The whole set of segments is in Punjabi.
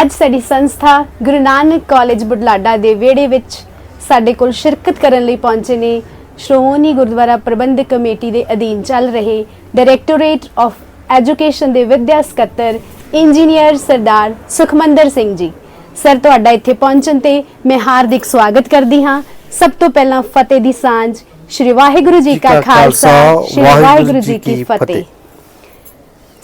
ਅੱਜ ਸਾਡੀ ਸੰਸਥਾ ਗੁਰੂ ਨਾਨਕ ਕਾਲਜ ਬੁਢਲਾਡਾ ਦੇ ਵਿਹੜੇ ਵਿੱਚ ਸਾਡੇ ਕੋਲ ਸ਼ਿਰਕਤ ਕਰਨ ਲਈ ਪਹੁੰਚੇ ਨੇ। ਸ਼੍ਰੋਮਣੀ ਗੁਰਦੁਆਰਾ ਪ੍ਰਬੰਧਕ ਕਮੇਟੀ ਦੇ ਅਧੀਨ ਚੱਲ ਰਹੇ ਡਾਇਰੈਕਟੋਰੇਟ ਆਫ ਐਜੂਕੇਸ਼ਨ ਦੇ ਵਿਦਿਆ ਸਕੱਤਰ ਇੰਜੀਨੀਅਰ ਸਰਦਾਰ ਸੁਖਮੰਦਰ ਸਿੰਘ ਜੀ। ਸਰ ਤੁਹਾਡਾ ਇੱਥੇ ਪਹੁੰਚਣ ਤੇ ਮੈਂ ਹਾਰਦਿਕ ਸਵਾਗਤ ਕਰਦੀ ਹਾਂ। ਸਭ ਤੋਂ ਪਹਿਲਾਂ ਫਤਿਹ ਦੀ ਸਾਂਝ। ਸ਼੍ਰੀ ਵਾਹਿਗੁਰੂ ਜੀ ਕਾ ਖਾਲਸਾ ਸ਼੍ਰੀ ਵਾਹਿਗੁਰੂ ਜੀ ਕੀ ਫਤਿਹ।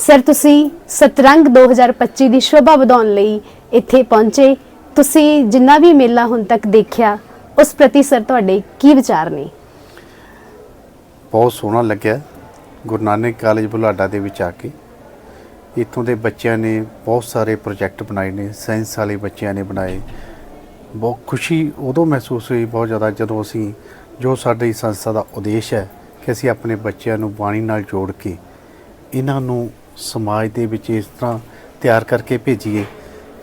ਸਰ ਤੁਸੀਂ ਸਤਰੰਗ 2025 ਦੀ ਸ਼ੋਭਾ ਵਧਾਉਣ ਲਈ ਇੱਥੇ ਪਹੁੰਚੇ। ਤੁਸੀਂ ਜਿੰਨਾ ਵੀ ਮੇਲਾ ਹੁਣ ਤੱਕ ਦੇਖਿਆ, ਉਸ ਪ੍ਰਤੀ ਸਰ ਤੁਹਾਡੇ ਕੀ ਵਿਚਾਰ ਨੇ? ਬਹੁਤ ਸੋਹਣਾ ਲੱਗਿਆ। ਗੁਰੂ ਨਾਨਕ ਕਾਲਜ ਬੁਲਾਡਾ ਦੇ ਵਿੱਚ ਆ ਕੇ। ਇੱਥੋਂ ਦੇ ਬੱਚਿਆਂ ਨੇ ਬਹੁਤ ਸਾਰੇ ਪ੍ਰੋਜੈਕਟ ਬਣਾਏ ਨੇ, ਸਾਇੰਸ ਵਾਲੇ ਬੱਚਿਆਂ ਨੇ ਬਣਾਏ। ਬਹੁਤ ਖੁਸ਼ੀ ਉਦੋਂ ਮਹਿਸੂਸ ਹੋਈ, ਬਹੁਤ ਜ਼ਿਆਦਾ ਜਦੋਂ ਅਸੀਂ, ਜੋ ਸਾਡੀ ਸੰਸਥਾ ਦਾ ਉਦੇਸ਼ ਹੈ ਕਿ ਅਸੀਂ ਆਪਣੇ ਬੱਚਿਆਂ ਨੂੰ ਬਾਣੀ ਨਾਲ ਜੋੜ ਕੇ, ਇਹਨਾਂ ਨੂੰ ਸਮਾਜ ਦੇ ਵਿੱਚ ਇਸ ਤਰ੍ਹਾਂ ਤਿਆਰ ਕਰਕੇ ਭੇਜੀਏ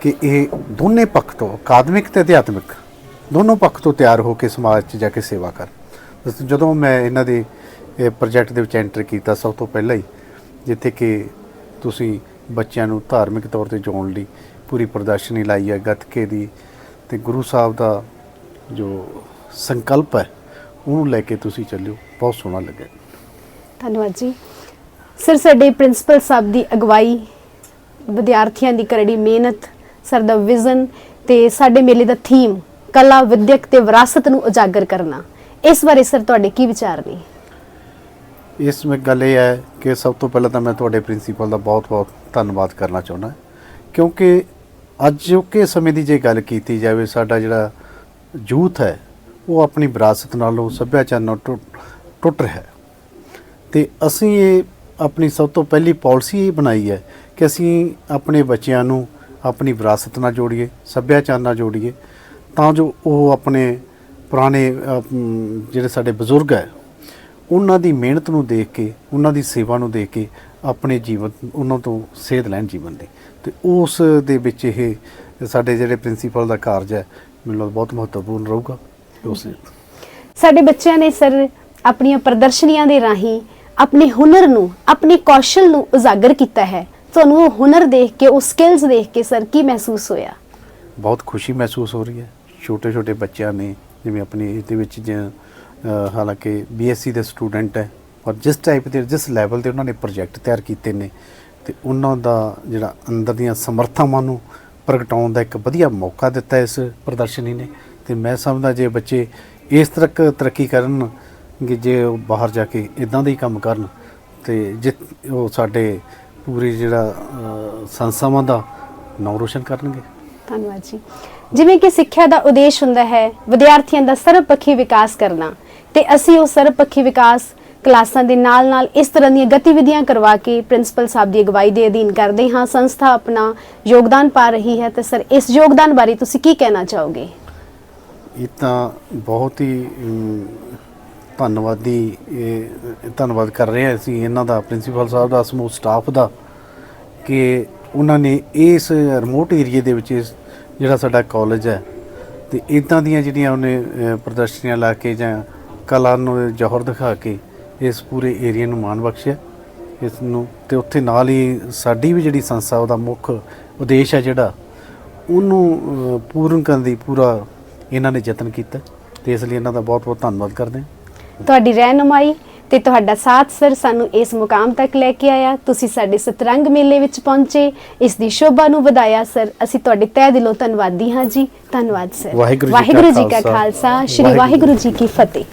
ਕਿ ਇਹ ਦੋਨੇ ਪੱਖ ਤੋਂ, ਅਕਾਦਮਿਕ ਤੇ ਅਧਿਆਤਮਿਕ, ਦੋਨੋਂ ਪੱਖ ਤੋਂ ਤਿਆਰ ਹੋ ਕੇ ਸਮਾਜ 'ਚ ਜਾ ਕੇ ਸੇਵਾ ਕਰ ਜਦੋਂ ਮੈਂ ਇਹਨਾਂ ਦੇ ਪ੍ਰੋਜੈਕਟ ਦੇ ਵਿੱਚ ਐਂਟਰ ਕੀਤਾ ਸਭ ਤੋਂ ਪਹਿਲਾਂ ਹੀ, ਜਿੱਥੇ ਕਿ ਤੁਸੀਂ ਬੱਚਿਆਂ ਨੂੰ ਧਾਰਮਿਕ ਤੌਰ ਤੇ ਜੋੜਨ ਲਈ ਪੂਰੀ ਪ੍ਰਦਰਸ਼ਨੀ ਲਾਈ ਹੈ, ਗੱਤਕੇ ਦੀ ਤੇ ਗੁਰੂ ਸਾਹਿਬ ਦਾ ਜੋ ਸੰਕਲਪ ਹੈ, ਉਹਨੂੰ ਲੈ ਕੇ ਤੁਸੀਂ ਚੱਲਿਓ। ਬਹੁਤ ਸੋਹਣਾ ਲੱਗਿਆ। ਧੰਨਵਾਦ ਜੀ। ਸਰ, ਸਾਡੇ ਪ੍ਰਿੰਸੀਪਲ ਸਾਹਿਬ ਦੀ ਅਗਵਾਈ, ਵਿਦਿਆਰਥੀਆਂ ਦੀ ਕਰੜੀ ਮਿਹਨਤ, ਸਰ ਦਾ ਵਿਜ਼ਨ ਤੇ ਸਾਡੇ ਮੇਲੇ ਦਾ ਥੀਮ ਕਲਾ, ਵਿਦਿਅਕ ਤੇ ਵਿਰਾਸਤ ਨੂੰ ਉਜਾਗਰ ਕਰਨਾ। ਇਸ ਬਾਰੇ ਸਰ ਤੁਹਾਡੇ ਕੀ ਵਿਚਾਰ ਨੇ? ਇਸ ਵਿੱਚ ਗੱਲ ਇਹ ਹੈ ਕਿ ਸਭ ਤੋਂ ਪਹਿਲਾਂ ਤਾਂ ਮੈਂ ਤੁਹਾਡੇ ਪ੍ਰਿੰਸੀਪਲ ਦਾ ਬਹੁਤ-ਬਹੁਤ ਧੰਨਵਾਦ ਕਰਨਾ ਚਾਹੁੰਦਾ ਕਿਉਂਕਿ ਅੱਜ ਕੇ ਸਮੇਂ ਦੀ ਜੇ ਗੱਲ ਕੀਤੀ ਜਾਵੇ, ਸਾਡਾ ਜਿਹੜਾ ਯੂਥ ਹੈ, ਉਹ ਆਪਣੀ ਵਿਰਾਸਤ ਨਾਲੋਂ ਸੱਭਿਆਚਾਰ ਨਾਲ ਟੁੱਟ ਟੁੱਟ ਰਿਹਾ ਹੈ। ਤੇ ਅਸੀਂ ਇਹ ਆਪਣੀ ਸਭ ਤੋਂ ਪਹਿਲੀ ਪਾਲਿਸੀ ਇਹ ਬਣਾਈ ਹੈ ਕਿ ਅਸੀਂ ਆਪਣੇ ਬੱਚਿਆਂ ਨੂੰ ਆਪਣੀ ਵਿਰਾਸਤ ਨਾਲ ਜੋੜੀਏ ਸੱਭਿਆਚਾਰ ਨਾਲ ਜੋੜੀਏ। ਤਾਂ ਜੋ ਉਹ ਆਪਣੇ ਪੁਰਾਣੇ ਜਿਹੜੇ ਸਾਡੇ ਬਜ਼ੁਰਗ ਹੈ ਉਹਨਾਂ ਦੀ ਮਿਹਨਤ ਨੂੰ ਦੇਖ ਕੇ ਉਹਨਾਂ ਦੀ ਸੇਵਾ ਨੂੰ ਦੇਖ ਕੇ ਆਪਣੇ ਜੀਵਨ ਉਹਨਾਂ ਤੋਂ ਸੇਧ ਲੈਣ ਜੀਵਨ ਦੀ। ਤੇ ਉਸ ਦੇ ਵਿੱਚ ਇਹ ਸਾਡੇ ਜਿਹੜੇ ਪ੍ਰਿੰਸੀਪਲ ਦਾ ਕਾਰਜ ਹੈ ਮੈਨੂੰ ਲੱਗਦਾ ਬਹੁਤ ਮਹੱਤਵਪੂਰਨ ਰਹੂਗਾ। ਉਸ। ਸਾਡੇ ਬੱਚਿਆਂ ਨੇ ਸਰ ਆਪਣੀਆਂ ਪ੍ਰਦਰਸ਼ਨੀਆਂ ਦੇ ਰਾਹੀਂ ਆਪਣੇ ਹੁਨਰ ਨੂੰ ਆਪਣੇ ਕੌਸ਼ਲ ਨੂੰ ਉਜਾਗਰ ਕੀਤਾ ਹੈ। ਤੁਹਾਨੂੰ ਉਹ ਹੁਨਰ ਦੇਖ ਕੇ ਉਹ ਸਕਿੱਲਸ ਦੇਖ ਕੇ ਸਰ ਕੀ ਮਹਿਸੂਸ ਹੋਇਆ? ਬਹੁਤ ਖੁਸ਼ੀ ਮਹਿਸੂਸ ਹੋ ਰਹੀ ਹੈ। ਛੋਟੇ ਛੋਟੇ ਬੱਚਿਆਂ ਨੇ ਜਿਵੇਂ ਆਪਣੀ ਏਜ ਦੇ ਵਿੱਚ ਜ ਅ, ਹਾਲਾਂਕਿ ਬੀਐਸਸੀ ਦੇ ਸਟੂਡੈਂਟ ਹੈ ਔਰ ਜਿਸ ਟਾਈਪ ਦੇ ਜਿਸ ਲੈਵਲ ਤੇ ਉਹਨਾਂ ਨੇ ਪ੍ਰੋਜੈਕਟ ਤਿਆਰ ਕੀਤੇ ਨੇ ਤੇ ਉਹਨਾਂ ਦਾ ਜਿਹੜਾ ਅੰਦਰ ਦੀਆਂ ਸਮਰੱਥਾਵਾਂ ਨੂੰ ਪ੍ਰਗਟਾਉਣ ਦਾ ਇੱਕ ਵਧੀਆ ਮੌਕਾ ਦਿੱਤਾ ਇਸ ਪ੍ਰਦਰਸ਼ਨੀ ਨੇ। ਤੇ ਮੈਂ ਸਮਝਦਾ ਜੇ ਬੱਚੇ ਇਸ ਤਰ੍ਹਾਂ ਤਰੱਕੀ ਕਰਨ ਕਿ ਜੇ ਉਹ ਬਾਹਰ ਜਾ ਕੇ ਇਦਾਂ ਦੇ ਹੀ ਕੰਮ ਕਰਨ ਤੇ ਜਿ ਉਹ ਸਾਡੇ ਪੂਰੀ ਜਿਹੜਾ ਸੰਸਥਾਵਾਂ ਦਾ ਨਾਂ ਰੋਸ਼ਨ ਕਰਨਗੇ। ਧੰਨਵਾਦ ਜੀ। ਜਿਵੇਂ ਕਿ ਸਿੱਖਿਆ ਦਾ ਉਦੇਸ਼ ਹੁੰਦਾ ਹੈ ਵਿਦਿਆਰਥੀਆਂ ਦਾ ਸਰਬਪੱਖੀ ਵਿਕਾਸ ਕਰਨਾ ਤੇ ਅਸੀਂ ਉਹ ਸਰਬਪੱਖੀ ਵਿਕਾਸ ਕਲਾਸਾਂ ਦੇ ਨਾਲ-ਨਾਲ ਇਸ ਤਰ੍ਹਾਂ ਦੀਆਂ ਗਤੀਵਿਧੀਆਂ ਕਰਵਾ ਕੇ ਪ੍ਰਿੰਸੀਪਲ ਸਾਹਿਬ ਦੀ ਅਗਵਾਈ ਦੇ ਅਧੀਨ ਕਰਦੇ ਹਾਂ। ਸੰਸਥਾ ਆਪਣਾ ਯੋਗਦਾਨ ਪਾ ਰਹੀ ਹੈ ਤੇ ਸਰ ਇਸ ਯੋਗਦਾਨ ਬਾਰੇ ਤੁਸੀਂ ਕੀ ਕਹਿਣਾ ਚਾਹੋਗੇ? ਇਹ ਤਾਂ ਬਹੁਤ ਹੀ ਧੰਨਵਾਦੀ ਧੰਨਵਾਦ ਕਰ ਰਹੇ ਹਾਂ ਅਸੀਂ ਇਹਨਾਂ ਦਾ ਪ੍ਰਿੰਸੀਪਲ ਸਾਹਿਬ ਦਾ ਸਮੂਹ ਸਟਾਫ ਦਾ ਕਿ ਉਹਨਾਂ ਨੇ ਇਸ ਰਿਮੋਟ ਏਰੀਏ ਦੇ ਵਿੱਚ ਇਸ ਜਿਹੜਾ ਸਾਡਾ ਕਾਲਜ ਹੈ ਤੇ ਇਦਾਂ ਦੀਆਂ ਜਿਹੜੀਆਂ ਉਹਨੇ ਅ, ਪ੍ਰਦਰਸ਼ਨੀਆਂ ਲਾ ਕੇ ਜਾਂ ਕਲਾ ਨੂੰ ਜੋਹਰ ਦਿਖਾ ਕੇ ਇਸ ਪੂਰੇ ਏਰੀਆ ਨੂੰ ਮਾਣ ਬਖਸ਼ਿਆ। ਇਸ ਨੂੰ ਤੇ ਉੱਥੇ ਨਾਲ ਹੀ ਸਾਡੀ ਵੀ ਜਿਹੜੀ ਸੰਸਥਾ ਉਹਦਾ ਮੁੱਖ ਉਦੇਸ਼ ਹੈ ਜਿਹੜਾ ਉਹਨੂੰ ਪੂਰਨ ਕਰਨ ਦੀ ਪੂਰਾ ਇਹਨਾਂ ਨੇ ਯਤਨ ਕੀਤਾ। ਤੇ ਇਸ ਲਈ ਇਹਨਾਂ ਦਾ ਬਹੁਤ ਬਹੁਤ ਧੰਨਵਾਦ ਕਰਦੇ ਹਾਂ। ਤੁਹਾਡੀ ਰਹਿਨੁਮਾਈ ਤੇ ਤੁਹਾਡਾ ਸਾਥ ਸਰ ਸਾਨੂੰ ਇਸ ਮੁਕਾਮ ਤੱਕ ਲੈ ਕੇ ਆਇਆ। ਤੁਸੀਂ ਸਾਡੇ ਸਤਰੰਗ ਮੇਲੇ ਵਿੱਚ ਪਹੁੰਚੇ। ਇਸ ਦੀ ਸ਼ੋਭਾ ਨੂੰ ਵਧਾਇਆ ਸਰ। ਅਸੀਂ ਤੁਹਾਡੇ ਤਹਿ ਦਿਲੋਂ ਧੰਨਵਾਦੀ ਹਾਂ ਜੀ। ਧੰਨਵਾਦ ਸਰ। ਵਾਹਿਗੁਰੂ ਜੀ ਕਾ ਖਾਲਸਾ, ਸ਼੍ਰੀ ਵਾਹਿਗੁਰੂ ਜੀ ਕੀ ਫਤਿਹ।